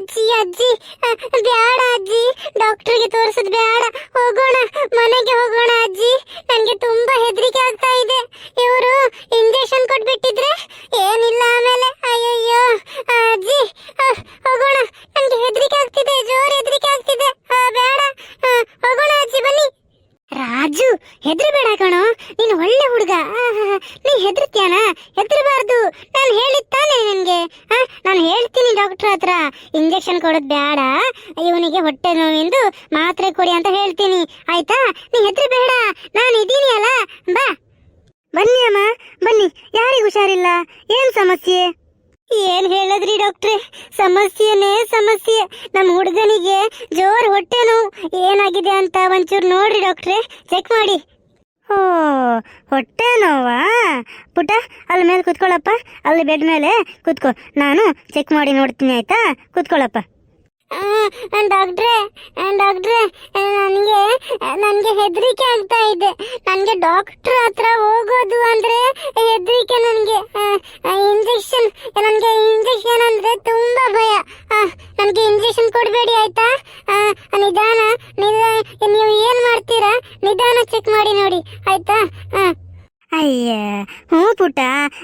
ಅಜ್ಜಿ ಅಜ್ಜಿ ಬ್ಯಾಡ ಅಜ್ಜಿ. ಡಾಕ್ಟರ್ಗೆ ತೋರಿಸೋದು ಬ್ಯಾಡ. ಹೋಗೋಣ, ಮನೆಗೆ ಹೋಗೋಣ ಅಜ್ಜಿ. ನನಗೆ ತುಂಬಾ ಹೆದರಿಕೆ ಆಗ್ತಾ ಇದೆ. ಇವರು ಇಂಜೆಕ್ಷನ್ ಕೊಟ್ಬಿಟ್ಟಿದ್ರೆ ಏನಿಲ್ಲ ಆಮೇಲೆ. ಅಯ್ಯಯ್ಯೋ ಆ, ಅಜ್ಜಿ ಆ, ಹೋಗೋಣ ನನಗೆ ಹೆದರಿಕೆ ಆಗ್ತಿದೆ ಜೋರ್ ಹೆದರಿಕೆ ಆಗ್ತಿದೆ ಆ, ಬೇಡ ಆ, ಹೋಗೋಣ ಅಜ್ಜಿ ಬನ್ನಿ ರಾಜು ಹೆದರಬೇಡ ಕಣೋ ನೀನು ಒಳ್ಳೆ ಹುಡುಗ ನೀ ಹೆದರ್ತ್ಯಾನ ಹೆದರಬಾರ್ದು ನಾನು ಹೇಳಿತ್ತಾನೆ ನಿನಗೆ ನಾನು ಹೇಳ್ತೀನಿ ಡಾಕ್ಟರ್ ಹತ್ರ ಇಂಜೆಕ್ಷನ್ ಕೊಡೋದು ಬೇಡ ಇವನಿಗೆ ಹೊಟ್ಟೆ ನೋವೆಂದು ಮಾತ್ರೆ ಕೊಡಿ ಅಂತ ಹೇಳ್ತೀನಿ. ಆಯ್ತಾ? ನೀ ಹೆದರಬೇಡ ನಾನು ಇದ್ದೀನಿ ಅಲ್ಲ ಬಾ. ಬನ್ನಿ ಅಮ್ಮ ಬನ್ನಿ ಯಾರಿಗೆ ಹುಷಾರಿಲ್ಲ ಏನ್ ಸಮಸ್ಯೆ? ಏನ್ ಹೇಳದ್ರಿ ಡಾಕ್ಟ್ರೆ ಸಮಸ್ಯೆನೇ ಸಮಸ್ಯೆ. ನಮ್ಮ ಹುಡುಗನಿಗೆ ಜೋರ್ ಹೊಟ್ಟೆ ನೋವು. ಏನಾಗಿದೆ ಅಂತ ಒಂಚೂರು ನೋಡ್ರಿ ಡಾಕ್ಟ್ರೆ ಚೆಕ್ ಮಾಡಿ. ಓ ಹೊಟ್ಟೆ ನೋವಾ ಪುಟ ಅಲ್ಲಿ ಮೇಲೆ ಕುತ್ಕೊಳ್ಳಪ್ಪ. ಅಲ್ಲಿ ಬೆಡ್ ಮೇಲೆ ಕುತ್ಕೊ. ನಾನು ಚೆಕ್ ಮಾಡಿ ನೋಡ್ತೀನಿ, ಆಯ್ತಾ? ಕುತ್ಕೊಳ್ಳಪ್ಪ. ಡಾಕ್ಟ್ರೆ ಡಾಕ್ಟ್ರೆ ನನಗೆ ನನಗೆ ಹೆದರಿಕೆ ಆಗ್ತಾ ಇದೆ. ನನಗೆ ಡಾಕ್ಟರ್ ಹತ್ರ ಹೋಗೋದು ಅಂದ್ರೆ ಹೆದರಿಕೆ ನನಗೆ. ಇಂಜೆಕ್ಷನ್ ನನಗೆ ಇಂಜೆಕ್ಷನ್ ಅಂದ್ರೆ ತುಂಬಾ ಭಯ. ನನಗೆ ಇಂಜೆಕ್ಷನ್ ಚೆಕ್ ಮಾಡಿ ನೋಡಿ, ಆಯ್ತಾ? ಹಾಂ. ಅಯ್ಯ, ಹ್ಞೂ ಪುಟ್ಟ,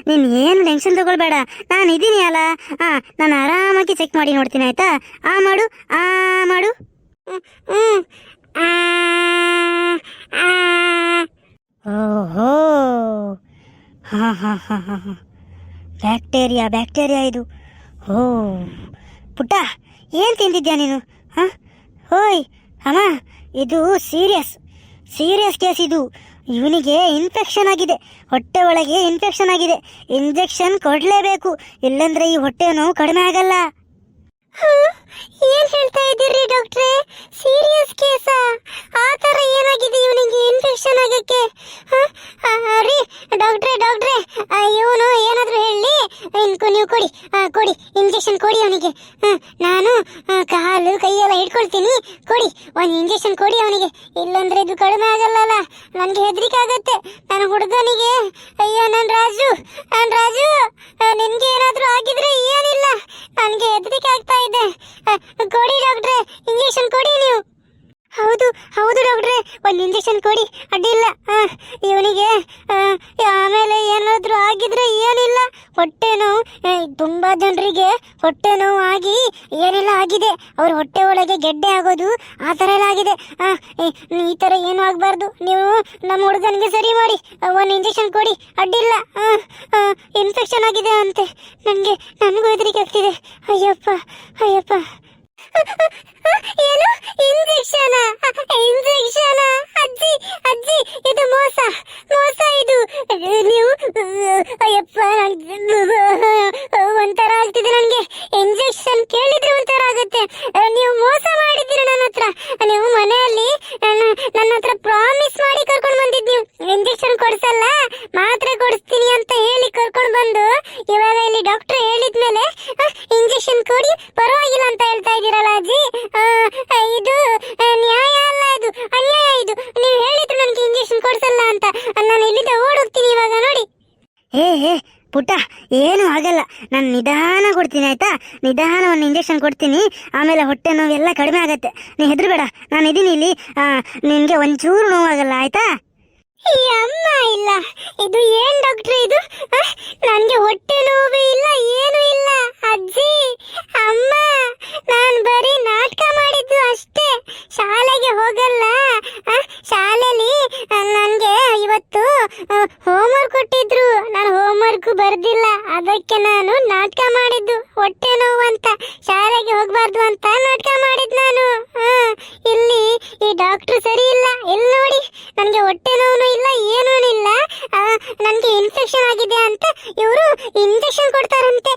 ನೀನು ಏನು ಟೆನ್ಷನ್ ತಗೊಳ್ಬೇಡ. ನಾನು ಇದ್ದೀನಿ ಅಲ್ಲ ಹಾ, ನಾನು ಆರಾಮಾಗಿ ಚೆಕ್ ಮಾಡಿ ನೋಡ್ತೀನಿ, ಆಯ್ತಾ? ಆ ಮಾಡು ಆ ಮಾಡು. ಓಹೋ. ಹಾ ಹಾ ಹಾ ಹಾ, ಹಾಂ. ಬ್ಯಾಕ್ಟೀರಿಯಾ ಬ್ಯಾಕ್ಟೀರಿಯಾ ಇದು. ಓ. ಪುಟ್ಟ, ಏನು ತಿಂದಿದ್ಯಾ ನೀನು? ಹಾ? ಹೋಯ್ ಅಮ್ಮ, ಇದು ಸೀರಿಯಸ್ ಸೀರಿಯಸ್ ಕೇಸ್ ಇದು. ಇವನಿಗೆ ಇನ್ಫೆಕ್ಷನ್ ಆಗಿದೆ. ಹೊಟ್ಟೆ ಒಳಗೆ ಇನ್ಫೆಕ್ಷನ್ ಆಗಿದೆ. ಇಂಜೆಕ್ಷನ್ ಕೊಡಲೇಬೇಕು. ಇಲ್ಲಂದ್ರೆ ಈ ಹೊಟ್ಟೆ ನೋವು ಕಡಿಮೆ ಆಗಲ್ಲ ಏನ್ ಹೇಳ್ತಾ ಇದ್ದೀರಿ ಡಾಕ್ಟ್ರೆ ಸೀರಿಯಸ್ ಕೇಸ ಆ ತರ ಏನಾಗಿದೆ ಇವನಿಗೆ ಇನ್ಫೆಕ್ಷನ್ ಆಗಕ್ಕೆ ಹ? ಆ, ರೀ ಡಾಕ್ಟ್ರೆ ಡಾಕ್ಟ್ರೆ ಇವನು ಏನಾದ್ರೂ ಹೇಳಿ ಇನ್ಕೊ ನೀವು ಕೊಡಿ ಆ, ಕೊಡಿ ಇಂಜೆಕ್ಷನ್ ಕೊಡಿ ಅವನಿಗೆ. ನಾನು ಕಾಲು, ಕೈಯೆಲ್ಲ ಹಿಡ್ಕೊಳ್ತೀನಿ. ಕೊಡಿ, ಒಂದು ಇಂಜೆಕ್ಷನ್ ಕೊಡಿ ಅವನಿಗೆ. ಇಲ್ಲಂದ್ರೆ ಇದು ಕಡಿಮೆ ಆಗಲ್ಲಲ್ಲ. ನನಗೆ ಹೆದರಿಕೆ ಆಗತ್ತೆ. ನನ್ನ ಹುಡುಗನಿಗೆ, ಅಯ್ಯೋ ನನ್ನ ರಾಜು ನನ್ನ ರಾಜು ನಿನ್ಗೆ ಏನಾದ್ರೂ ಆಗಿದ್ರೆ ಏನಿಲ್ಲ. ನನಗೆ ಹೆದರಿಕೆ ಆಗ್ತಾ ಇದೆ. ಕೊಡಿ ಡಾಕ್ಟ್ರೆ ಇಂಜೆಕ್ಷನ್ ಕೊಡಿ ನೀವು. ಹೌದು ಹೌದು ಡಾಕ್ಟ್ರೆ, ಒಂದು ಇಂಜೆಕ್ಷನ್ ಕೊಡಿ. ಅಡ್ಡಿಲ್ಲ. ಇವನಿಗೆ ಆಮೇಲೆ ಏನಾದರೂ ಆಗಿದ್ರೆ ಏನಿಲ್ಲ. ಹೊಟ್ಟೆ ನೋವು ತುಂಬಾ ಜನರಿಗೆ ಹೊಟ್ಟೆ ನೋವು ಆಗಿ ಏನೆಲ್ಲ ಆಗಿದೆ? ಅವ್ರ ಹೊಟ್ಟೆ ಒಳಗೆ ಗೆಡ್ಡೆ ಆಗೋದು, ಆ ಥರ ಎಲ್ಲ ಆಗಿದೆ. ಈ- ಥರ ಏನು ಆಗಬಾರ್ದು. ನೀವು ನಮ್ಮ ಹುಡುಗನಿಗೆ ಸರಿ ಮಾಡಿ ಒಂದು ಇಂಜೆಕ್ಷನ್ ಕೊಡಿ. ಅಡ್ಡಿಲ್ಲ. ಇನ್ಫೆಕ್ಷನ್ ಆಗಿದೆ ಅಂತೆ. ನನಗೆ ನನಗೂ ಹೆದರಿಕೆ ಆಗ್ತಿದೆ. ಅಯ್ಯಪ್ಪ ಅಯ್ಯಪ್ಪ. ಏನು? ಇಂಜೆಕ್ಷನ್ ಇಂಜೆಕ್ಷನ್ ಅಜ್ಜಿ ಅಜ್ಜಿ, ಇದು ಮೋಸ ಮೋಸ ಇದು ನೀವು ಅಯ್ಯಪ್ಪ ಒಂಥರ ಆಗ್ತಿದೆ ನನಗೆ ಇಂಜೆಕ್ಷನ್ ಕೇಳಿದ್ರೆ ಒಂಥರ ಆಗುತ್ತೆ ನೀವು ಮೋಸ ಮಾಡಿದ್ದೀರ ನನ್ನ ಹತ್ರ ನೀವು ಮನೆಯಲ್ಲಿ ನನ್ನ ನನ್ನ ಹತ್ರ ಪ್ರಾಮಿಸ್ ಮಾಡಿ ಕರ್ಕೊಂಡು ಬಂದಿದ್ದು ನೀವು ಇಂಜೆಕ್ಷನ್ ಕೊಡ್ಸಲ್ಲ ಮಾತ್ರೆ ಕೊಡಿಸ್ತೀನಿ ಅಂತ ಹೇಳಿ ಕರ್ಕೊಂಡು ಬಂದು ಇವಾಗ ಇಲ್ಲಿ ಡಾಕ್ಟರ್ ಹೇಳಿದ್ಮೇಲೆ ಇಂಜೆಕ್ಷನ್ ಕೊಡಿ ಪರವಾಗಿಲ್ಲ ಅಂತ ಹೇಳ್ತಾ ಇದ್ದೀರಲ್ಲ ಅಜ್ಜಿ ಆ, ಇದು ಆ, ನ್ಯಾಯ ಅಲ್ಲ ಇದು ಅನ್ಯಾಯ ಇದು ನೀವು ಹೇಳಿದ್ರು ನನಗೆ ಇಂಜೆಕ್ಷನ್ ಕೊಡ್ಸಲ್ಲ ಅಂತ ನಾನು ಇಲ್ಲಿಂದ ಓಡೋಗ್ತೀನಿ ಇವಾಗ ನೋಡಿ ಏ ಏ, ಪುಟ್ಟ, ಏನು ಆಗಲ್ಲ. ನಾನು ನಿಧಾನ ಕೊಡ್ತೀನಿ, ಆಯ್ತಾ? ನಿಧಾನ ಒಂದು ಇಂಜೆಕ್ಷನ್ ಕೊಡ್ತೀನಿ. ಆಮೇಲೆ ಹೊಟ್ಟೆ ನೋವೆಲ್ಲ ಕಡಿಮೆ ಆಗತ್ತೆ. ನೀ ಹೆದರ್ಬೇಡ, ನಾನು ಇದೀನಿ ಇಲ್ಲಿ. ನಿನಗೆ ಒಂಚೂರು ನೋವಾಗಲ್ಲ, ಆಯ್ತಾ? ಅಮ್ಮ ಇಲ್ಲ. ಇದು ಏನ್ ಡಾಕ್ಟರ್ ಇದು? ನನಗೆ ಹೊಟ್ಟೆ ನೋವು ಇಲ್ಲ, ಏನು ಇಲ್ಲ. ಅಜ್ಜಿ, ಅಮ್ಮ, ನಾನು ಬರೀ ನಾಟಕ ಮಾಡಿದ್ದು ಅಷ್ಟೇ. ಶಾಲೆಗೆ ಹೋಗಲ್ಲ. ಹೋಮ್ವರ್ಕ್ ಕೊಟ್ಟಿದ್ರು. ನಾನು ಹೋಮ್ವರ್ಕ್ ಬರ್ದಿಲ್ಲ. ಅದಕ್ಕೆ ನಾನು ನಾಟಕ ಮಾಡಿದ್ದು. ಹೊಟ್ಟೆ ನೋವು ಅಂತ. ಶಾಲೆಗೆ ಹೋಗ್ಬಾರ್ದು ಅಂತ ನಾಟಕ ಮಾಡಿದ್ ನಾನು. ಇಲ್ಲಿ ಈ ಡಾಕ್ಟರ್ ಸರಿ ಇಲ್ಲ. ಇಲ್ಲಿ ನೋಡಿ, ನನಗೆ ಹೊಟ್ಟೆ ನೋವು ಇಲ್ಲ, ಏನೂ ಇಲ್ಲ. ನನಗೆ ಇನ್ಫೆಕ್ಷನ್ ಆಗಿದೆ ಅಂತ ಇವರು ಇಂಜೆಕ್ಷನ್ ಕೊಡ್ತಾರಂತೆ.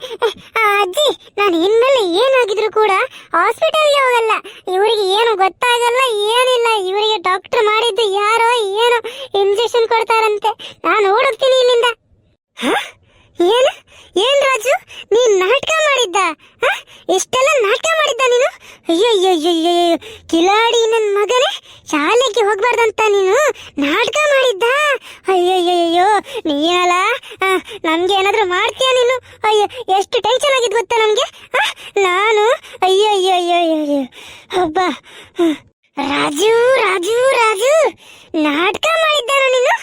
ಅಜ್ಜಿ, ನಾನು ಇನ್ಮೇಲೆ ಏನಾಗಿದ್ರು ಕೂಡ ಹಾಸ್ಪಿಟಲ್ಗೆ ಹೋಗಲ್ಲ. ಇವರಿಗೆ ಏನು ಗೊತ್ತಾಗಲ್ಲ, ಏನಿಲ್ಲ. ಇವರಿಗೆ ಡಾಕ್ಟರ್ ಮಾಡಿದ್ದು ಯಾರೋ ಏನೋ ಇಂಜೆಕ್ಷನ್ ಕೊಡ್ತಾರಂತೆ. ನಾನು ಓಡೋಗ್ತೀನಿ ಇಲ್ಲಿಂದ? ಏನು? ಏನ್ ರಾಜು? ನೀನ್ ನಾಟಕ ಮಾಡಿದ್ದ? ಇಷ್ಟೆಲ್ಲ ನಾಟಕ ಮಾಡಿದ್ದ ನೀನು? ಅಯ್ಯಯ್ಯೋ ಕಿಲಾಡಿ ನನ್ನ ಮಗನೇ ಶಾಲೆಗೆ ಹೋಗ್ಬಾರ್ದಂತ ನೀನು ನಾಟಕ ಮಾಡಿದ್ದ ಅಯ್ಯಯ್ಯಯ್ಯೋ ನೀನಲ್ಲ ನಮ್ಗೆ ಏನಾದರೂ ಮಾಡ್ತೀಯಾ ನೀನು ಅಯ್ಯೋ ಎಷ್ಟು ಟೆನ್ಷನ್ ಆಗಿದ್ ಗೊತ್ತಾ ನಮ್ಗೆ ಆ, ನಾನು ಅಯ್ಯೋ ಒಬ್ಬ ರಾಜು ರಾಜು ರಾಜು. ನಾಟಕ ಮಾಡಿದ್ದಾನು ನೀನು?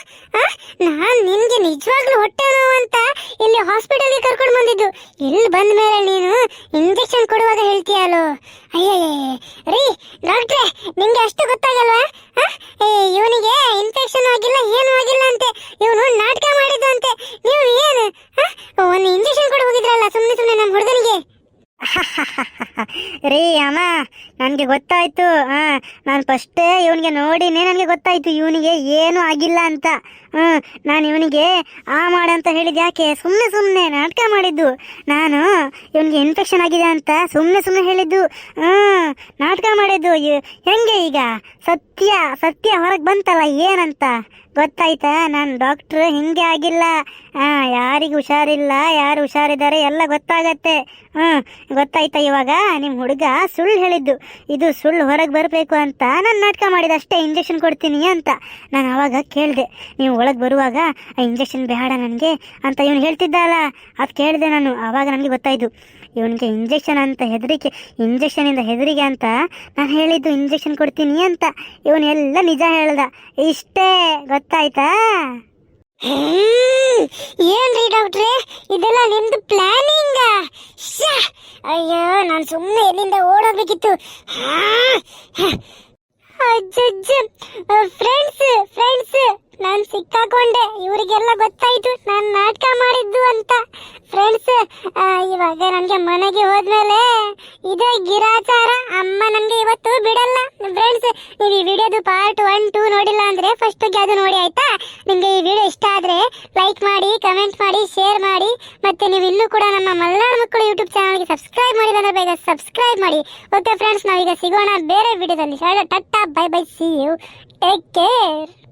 ನಾನ್ ನಿನ್ಗೆ ನಿಜವಾಗ್ಲೂ ಹೊಟ್ಟೆ ನೋವು ಅಂತ ಇಲ್ಲಿ ಹಾಸ್ಪಿಟಲ್ಗೆ ಕರ್ಕೊಂಡು ಬಂದಿದ್ದು. ಇಲ್ಲಿ ಬಂದ ಮೇಲೆ ನೀನು? ಇಂಜೆಕ್ಷನ್ ಕೊಡುವಾಗ ಹೇಳ್ತೀಯಲ್ಲೋ? ಅಯ್ಯಯ್ಯ ರೀ ಡಾಕ್ಟ್ರೆ ನಿಂಗೆ ಅಷ್ಟು ಗೊತ್ತಾಗಲ್ವಾ ಇವನಿಗೆ ಇನ್ಫೆಕ್ಷನ್ ಆಗಿಲ್ಲ ಏನು ಆಗಿಲ್ಲ ಅಂತೆ ಇವನು ನಾಟಕ ಮಾಡಿದ್ದು ಅಂತೆ ನೀವು ಏನು? ಒಂದು ಇಂಜೆಕ್ಷನ್ ಕೊಡು ಹೋಗಿದ್ರಲ್ಲ ಸುಮ್ಮನೆ ಸುಮ್ಮನೆ ನಮ್ಮ ಹುಡುಗನಿಗೆ ರೀ ಅಮ್ಮ ನನಗೆ ಗೊತ್ತಾಯ್ತು. ಹಾ ನಾನು ಫಸ್ಟೇ ಇವನಿಗೆ ನೋಡಿನೇ ನನಗೆ ಗೊತ್ತಾಯ್ತು ಇವನಿಗೆ ಏನೂ ಆಗಿಲ್ಲ ಅಂತ. ಹ್ಮ್ ನಾನು ಇವನಿಗೆ ಆ ಮಾಡಂತ ಹೇಳಿದ್ ಯಾಕೆ? ಸುಮ್ಮನೆ ಸುಮ್ಮನೆ ನಾಟಕ ಮಾಡಿದ್ದು. ನಾನು ಇವನಿಗೆ ಇನ್ಫೆಕ್ಷನ್ ಆಗಿದೆ ಅಂತ ಸುಮ್ಮನೆ ಸುಮ್ಮನೆ ಹೇಳಿದ್ದು. ಹ್ಮ್ ನಾಟಕ ಮಾಡಿದ್ದು. ಹೆಂಗೆ ಈಗ? ಸತ್ಯ ಸತ್ಯ ಹೊರಗೆ ಬಂತಲ್ಲ ಏನಂತ? ಗೊತ್ತಾಯ್ತಾ? ನಾನು ಡಾಕ್ಟ್ರ್ ಹಿಂಗೆ ಆಗಿಲ್ಲ? ಆ ಯಾರಿಗೆ ಹುಷಾರಿಲ್ಲ, ಯಾರು ಹುಷಾರಿದ್ದಾರೆ ಎಲ್ಲ ಗೊತ್ತಾಗತ್ತೆ. ಹ್ಮ್ ಗೊತ್ತಾಯ್ತಾ ಇವಾಗ? ನಿಮ್ಮ ಹುಡುಗ ಸುಳ್ಳು ಹೇಳಿದ್ದು. ಇದು ಸುಳ್ಳು ಹೊರಗೆ ಬರಬೇಕು ಅಂತ ನಾನು ನಾಟಕ ಮಾಡಿದ, ಅಷ್ಟೇ ಇಂಜೆಕ್ಷನ್ ಕೊಡ್ತೀನಿ ಅಂತ ನಾನು ಅವಾಗ ಕೇಳಿದೆ. ನೀವು ಒಳಗೆ ಬರುವಾಗ, ಆ ಇಂಜೆಕ್ಷನ್ ಬೇಡ ನನಗೆ ಅಂತ ಇವನು ಹೇಳ್ತಿದ್ದಲ್ಲ ಅದು ಕೇಳಿದೆ ನಾನು ಆವಾಗ ನನಗೆ ಗೊತ್ತಾಯ್ತು. ಇವನಿಗೆ ಇಂಜೆಕ್ಷನ್ ಅಂತ ಹೆದರಿಕೆ ಇಂಜೆಕ್ಷನಿಂದ ಹೆದರಿಗೆ ಅಂತ ನಾನು ಹೇಳಿದ್ದು ಇಂಜೆಕ್ಷನ್ ಕೊಡ್ತೀನಿ ಅಂತ ಇವನು ಎಲ್ಲ ನಿಜ ಹೇಳ್ದ. ಇಷ್ಟೇ, ಗೊತ್ತಾಯ್ತಾ. ಏನ್ರಿ ಡಾಕ್ಟ್ರೆ? ಇದೆಲ್ಲ ನಿಮ್ದು ಪ್ಲಾನಿಂಗ್? ಅಯ್ಯೋ, ನಾನು ಸುಮ್ಮನೆ ಎಲ್ಲಿಂದ ಓಡೋಗ್ಬೇಕಿತ್ತು. ಫ್ರೆಂಡ್ಸ್ ಫ್ರೆಂಡ್ಸ್ ನಾನು ಸಿಕ್ಕಾಕೊಂಡೆ. ಇವರಿಗೆಲ್ಲ ಗೊತ್ತಾಯ್ತು. ನಾನು ನಾಟಕ ಮಾಡಿದ್ದು ಅಂತ. ಫ್ರೆಂಡ್ಸ್ ಇವಾಗ ನನಗೆ ಮನೆಗೆ ಹೋದ್ಮೇಲೆ ಇದೇ ಗಿರಾಚಾರ, ಅಮ್ಮ ನನಗೆ ಇವತ್ತು ಬಿಡಲ್ಲ. ಫ್ರೆಂಡ್ಸ್ ನೀವು ಈ ವಿಡಿಯೋದು ಪಾರ್ಟ್ ಒನ್ ಟೂ ನೋಡಿಲ್ಲ ಅಂದ್ರೆ ಫಸ್ಟ್ ಅದು ನೋಡಿ, ಆಯ್ತಾ? ನಿಮಗೆ ಈ ವಿಡಿಯೋ ಇಷ್ಟ ಆದ್ರೆ ಲೈಕ್ ಮಾಡಿ ಕಮೆಂಟ್ ಮಾಡಿ ಶೇರ್ ಮಾಡಿ. ಮತ್ತೆ ನೀವು ಇನ್ನೂ ಕೂಡ ನಮ್ಮ ಮಲ್ಲಾರ್ ಮಕ್ಕಳು ಯೂಟ್ಯೂಬ್ ಚಾನಲ್ಗೆ ಸಬ್ಸ್ಕ್ರೈಬ್ ಮಾಡಿಲ್ಲ ಅಂದರೆ ಬೇಗ ಸಬ್ಸ್ಕ್ರೈಬ್ ಮಾಡಿ. ಓಕೆ ಫ್ರೆಂಡ್ಸ್ ನಾವೀಗ ಸಿಗೋಣ ಬೇರೆ ವಿಡಿಯೋದಲ್ಲಿ. Tata bye bye see you take care